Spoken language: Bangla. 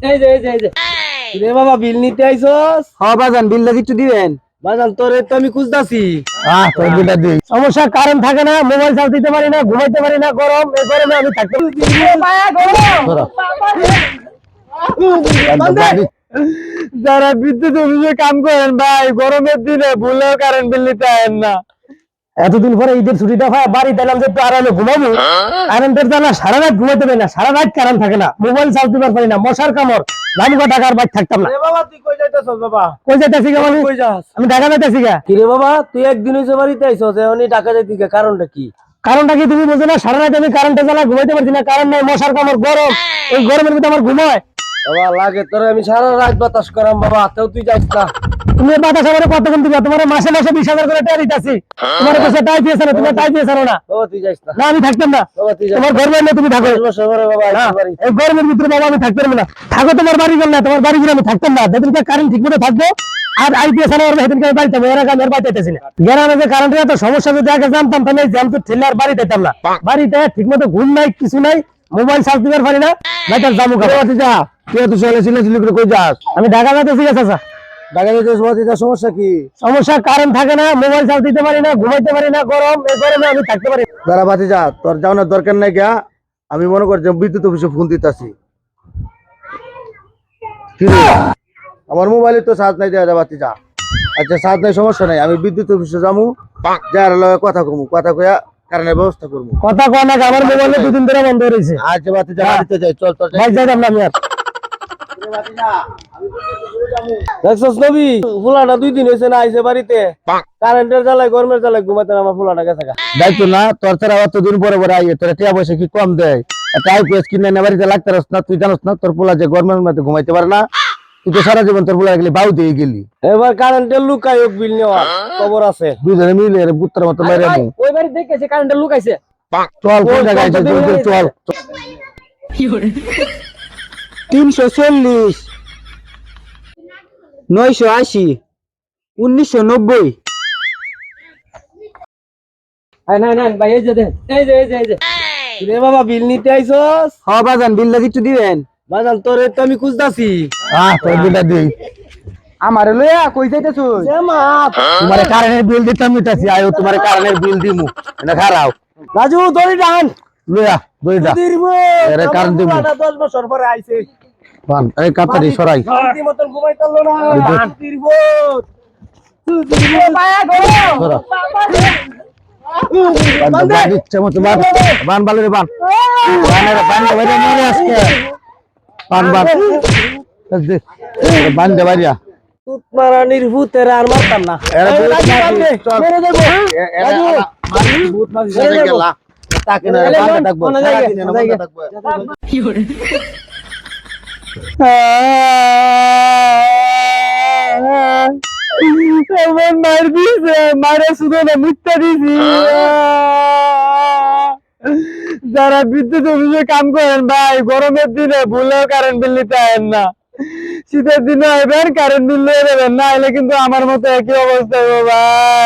এই যে এই যে এই যে। রে বাবা বিল নিতে আইছস হ বাজান বিলটা একটু দিবেন। বাজান তোরে তো আমি খুঁজতাছি। আহ তোর বিলটা দিই। সমস্যা কারণ থাকে না মোবাইল চার্জ দিতে পারি না ঘুমাইতে পারি না গরম এই গরমে আমি থাকতে যারা বিদ্যুৎ অফিসে কাম করেন ভাই গরমের দিনে ভুলেও কারেন্ট বিল নিতে আয়েন না। এতদিন পরে ঈদের ছুটিটা হয় বাড়ি দিলাম যে একটু আরামে ঘুমাবো। কারেন্টের জানা সারা রাত ঘুমাইতে পারি না সারা রাত কারেন্ট থাকে না। মোবাইল চার্জ দিতে পারি না মশার কামড় দামকা টাকার বাইক থাকতাম না। তুই কই যাইতাছস বাবা? কই যাইতেছি গা কই যাস? আমি ঢাকা যাইতেছি গা। কি রে বাবা তুই একদিন হইছে বাড়িতে আইছস এখনই টাকা যাইতি কারণটা কি? কারণটা কি তুমি বুঝো না সারা রাত আমি কারেন্টের জ্বালা ঘুমাইতে পারছি না কারণ নাই মশার কামড় গরম। এই গরমের ভিতরে আমার ঘুমায় বাবা লাগে তোরে আমি সারা রাত বাতাস করাম বাবা তেও তুই যাইস না। তুমি বাতাস আমার কত কোন দিবা? তোমার মাসে মাসে বিশ হাজার করে টাকা দিতেছি। তোমার কাছে টাই দিয়েছে না তুমি টাই দিয়েছ না। না। আমি থাকতাম না। তোমার ঘর বাড়ি তুমি থাকো। এই গরমের ভিতরে বাবা আমি থাকতে পারব না। থাকো তোমার বাড়ি গেল না তোমার বাড়ি গেলে আমি থাকতাম না। যেদিনকে কারেন্ট ঠিক মতো থাকব আর আইপিএস আনার সেদিনকে আমি বাড়িতে এর আগে আর বাড়িতে না। গ্রামে যে কারেন্টের এত সমস্যা যদি আগে জানতাম তাহলে জ্যাম তো ঠেলে আর বাড়িতে যেতাম না। বাড়িতে ঠিক মতো ঘুম নাই কিছু নাই মোবাইল চার্জ দিতে পারি না বাইটার জামু খাব যা তুই তো চলে ছিল করে কই যাস? আমি ঢাকা যাইতেছি গেছে স্যার ঢাকা যাইতেছ বাবা সমস্যা কি সমস্যা কারেন্ট থাকে না মোবাইল চার্জ দিতে পারি না ঘুমাইতে পারি না গরম এই গরমে আমি থাকতে পারি দাঁড়া বাতি যা তোর যাওয়ানোর দরকার নাই গা আমি মনে করছি বিদ্যুৎ অফিসে ফোন দিতেছি আমার মোবাইলে তো চার্জ নাই দেওয়া যা বাতি যা আচ্ছা চার্জ নাই সমস্যা নাই আমি বিদ্যুৎ অফিসে যাব যার লগে কথা কমু কথা কয়া কারণের ব্যবস্থা করব কথা কয় না আমার মোবাইলে দুদিন ধরে বন্ধ রয়েছে আচ্ছা বাতি যা যাই চল চল যাইতাম না আমি আর দেখছস নবী? ফুলাটা দুই দিন হইছে না আইছে বাড়িতে। কারেন্টের জ্বালায় গরমের জ্বালায় ঘুমাইতে না আমার ফুলাটা গেছে। দায়িত্ব না তোর ছাড়া অত দিন পরে পরে আইয়ে তোরা টিয়া পয়সা কি কম দেয়? একটা আইপিএস কিনে না বাড়িতে লাগতে পারস না তুই জানোস না তোর পোলা যে গরমের মধ্যে ঘুমাইতে পারে না তুই তো সারা জীবন তোর পোলা গেলি বাউ দিয়ে গেলি। এবার কারেন্টের লুকাই বিল নেওয়া খবর আছে। দুজনে মিলে এর বুত্তার মতো মেরে মু ওই বাড়ি দেখেছে কারেন্টের লুকাইছে। চল কোন জায়গায় চল, চল। চল, চল তিনশো চল্লিশ নয়শো আশি উনিশশো নব্বই। রে বাবা বিল নিতে আইছস হ বাজান বিলটা একটু দিবেন। বাজান তোরে তো আমি খুঁজতাছি। আহ তোর বিটা দিই। আমার লইয়া কই যাইতেছো তোমার কারেন্টের বিল দিতাম নিতাছি আয়ো তোমার কারেন্টের বিল দিমু। এটা খারাও। রাজু দড়ি টান। লইয়া দইটা দিরব এরে কারেন্ট দিবো। 10 বছর পরে আইছে। পান এই কাতারি সরাই। বান মতো বান। বান বালে রে বান বান দে বাইরে নিয়ে আজকে। বান বান। দে বান দে বাইরে তুত মারা নির্ভূতের আর মারতাম না। এরা দে, মেরে ভূত মাঝে মেরে দেবো। তাকে না থাকব? সারাদিন এনে জায়গায়? বন্ধ থাকব আমার মার দিয়েছে, মারে শুধু না, মিথ্যা যারা বিদ্যুৎ অফিসে কাম করেন ভাই, গরমের দিনে ভুলেও কারেন্ট বিল নিতে আয়েন না। শীতের দিনে আইবেন কারেন্ট বিল নিয়ে দেবেন না এলে কিন্তু আমার মতো একই অবস্থা ভাই।